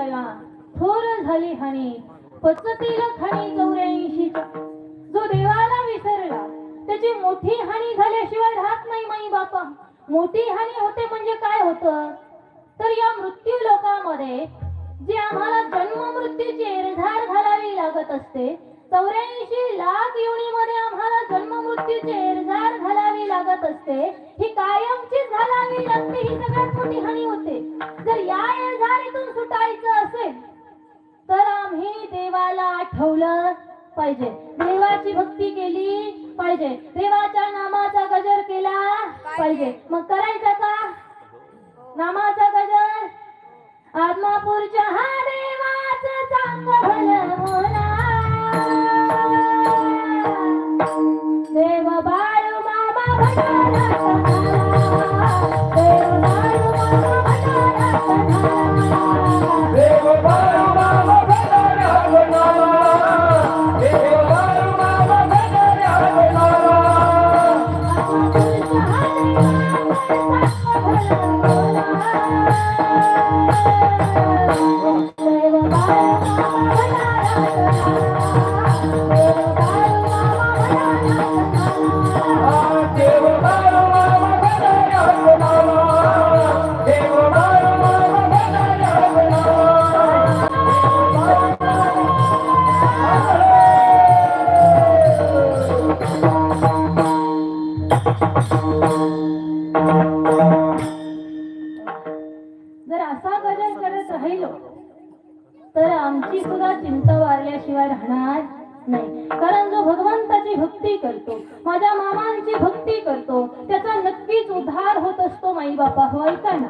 ऐकला थोर झाली हानी पचतील खाणी चौऱ्याऐंशी जो देवाला विसरला त्याची मोठी हानी झाल्याशिवाय राहत नाही माई बापा. मोठी हानी होते म्हणजे काय होतं? तर या मृत्यू लोकांमध्ये जे आम्हाला जन्म मृत्यूची एरझार घालावी लागत असते चौऱ्याऐंशी लाख योनीमध्ये आम्हाला जन्म मृत्यूची एरझार घालावी लागत असते ही कायमची घालावी लागते ही सगळ्यात मोठी हानी होते. जर या एरझारीतून सुटायचं असेल तर आम्ही देवाला आठवलं पाहिजे. देवाची भक्ती केली पाहिजे. देवाच्या नामाचा गजर केला पाहिजे. मग करायचं का? नामाचा गजर? आत्मापूरच्या हा देवाचा चांगला जर असा गजर करत राहिलो तर आमची सुद्धा चिंता वारल्याशिवाय राहणार नाही. कारण जो भगवंताची भक्ती करतो माझ्या मामांची भक्ती करतो त्याचा नक्कीच उद्धार होत असतो माई बापा हो ऐका ना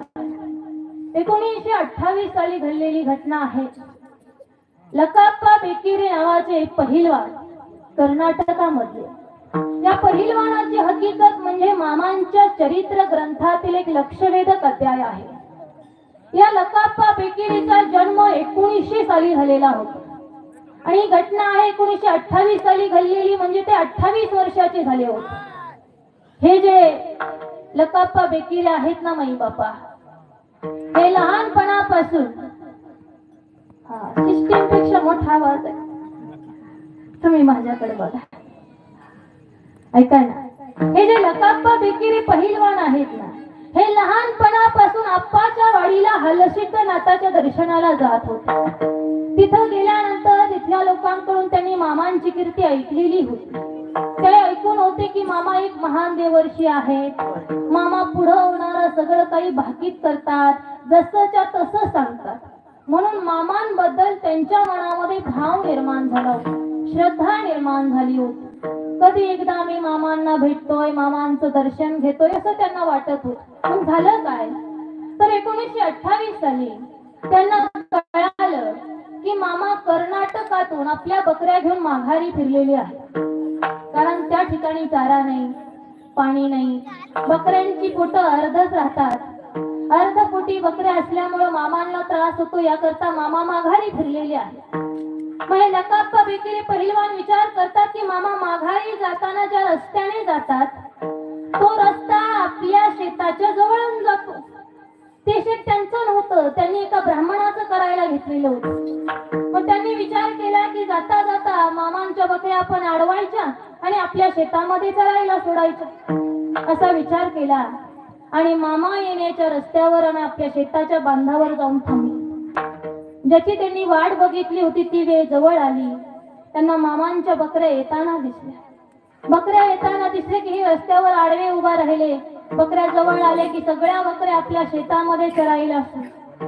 एकोणीसशे अठ्ठावीस साली घडलेली घटना आहे. लकाप्पा बेकिरे नावाचे पहिलवान कर्नाटकामधले. या पहिलवानाची हकीकत म्हणजे मामांच्या चरित्र ग्रंथातील एक लक्षवेधक अध्याय आहे. या लकाप्पा बेकिरीचा जन्म एकोणीसशे साली झालेला होता. आणि घटना आहे एकोणीसशे अठ्ठावीस साली घडलेली म्हणजे ते अठ्ठावीस वर्षाचे झाले होते. हे जे लकाप्पा बेकिरे आहेत ना माई बापा हे लहानपणापासून सिस्टीमपेक्षा मोठा आवाज आहे. तुम्ही माझ्याकडे बघा. ऐका ना. हे जे लकाप्पा बेकिरी पहिलवान आहेत ना हे लहानपणापासून आप्पाच्या वाडीला हलसिद्ध नाथाच्या दर्शनाला जात होते. तिथं गेल्यानंतर तिथल्या लोकांकडून त्यांनी मामांची कीर्ती ऐकलेली होती. ते ऐकून होते की मामा एक महान देवर्षी आहेत. मामा पुढं होणार सगळं काही भाकीत करतात जसंच्या तसं सांगतात. म्हणून मामांबद्दल त्यांच्या मनामध्ये भाव निर्माण झाला. श्रद्धा निर्माण झाली होती. कधी एकदा मी मामांना भेटतोय मामांचं दर्शन घेतोय असं त्यांना वाटत होत. पण झालं काय? तर एकोणीसशे अठ्ठावीस साली त्यांना कळालं की मामा कर्नाटकातून आपल्या बकऱ्या घेऊन माघारी फिरलेली आहे कारण त्या ठिकाणी चारा नाही पाणी नाही. बकऱ्यांची पोट अर्धच राहतात. बकऱ्या असल्यामुळं मामांना त्रास होतो याकरता मामा माघारी फिरलेले आहे मग हे बेकरी पहिलवान विचार करतात की मामा माघारी जाताना ज्या रस्त्याने जातात तो रस्ता आपल्या शेताच्या जवळून जातो. ते शेत त्यांचं नव्हतं त्यांनी एका ब्राह्मणाचं करायला घेतलेलं होतं. मग त्यांनी विचार केला की जाता जाता मामांच्या बकऱ्या आपण अडवायच्या आणि आपल्या शेतामध्ये चरायला सोडायच्या. असा विचार केला. आणि मामा येण्याच्या रस्त्यावर आणि आपल्या शेताच्या बांधावर जाऊन थांबली. ज्याची त्यांनी वाट बघितली होती ती वेळ जवळ आली. त्यांना मामांच्या बकऱ्या येताना दिसल्या. बकऱ्या येताना दिसले की हे रस्त्यावर आडवे उभा राहिले. बकऱ्या जवळ आले की सगळ्या बकऱ्या आपल्या शेतामध्ये चरायला असत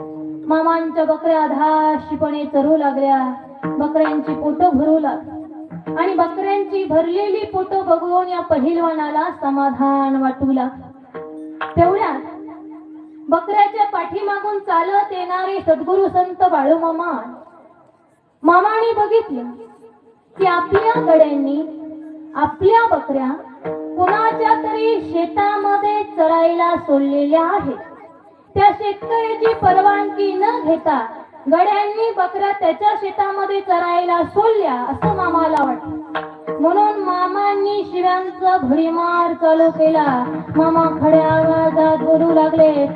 मामांच्या बकऱ्या धाशीपणे चरू लागल्या. बकऱ्यांची पोटं भरू लागली. आणि बकऱ्यांची भरलेली पोटं बघून या पहिलवानाला समाधान वाटू लागलं. तेवढ्या बकऱ्याच्या पाठीमागून चालत येणारे सद्गुरु संत बाळू मामा मामाने बघितलं की आपल्या गड्यांनी आपल्या बकऱ्या कुणाच्या तरी शेतामध्ये चरायला सोडलेल्या आहेत. त्या शेतकऱ्याची परवानगी न घेता गड्यांनी बकऱ्या त्याच्या शेतामध्ये चरायला सोडल्या असं मामाला वाटलं. म्हणून मामांनी शिव्यांचा भडीमार चालू केला. मामा खड्या आवाजात बोलू लागले.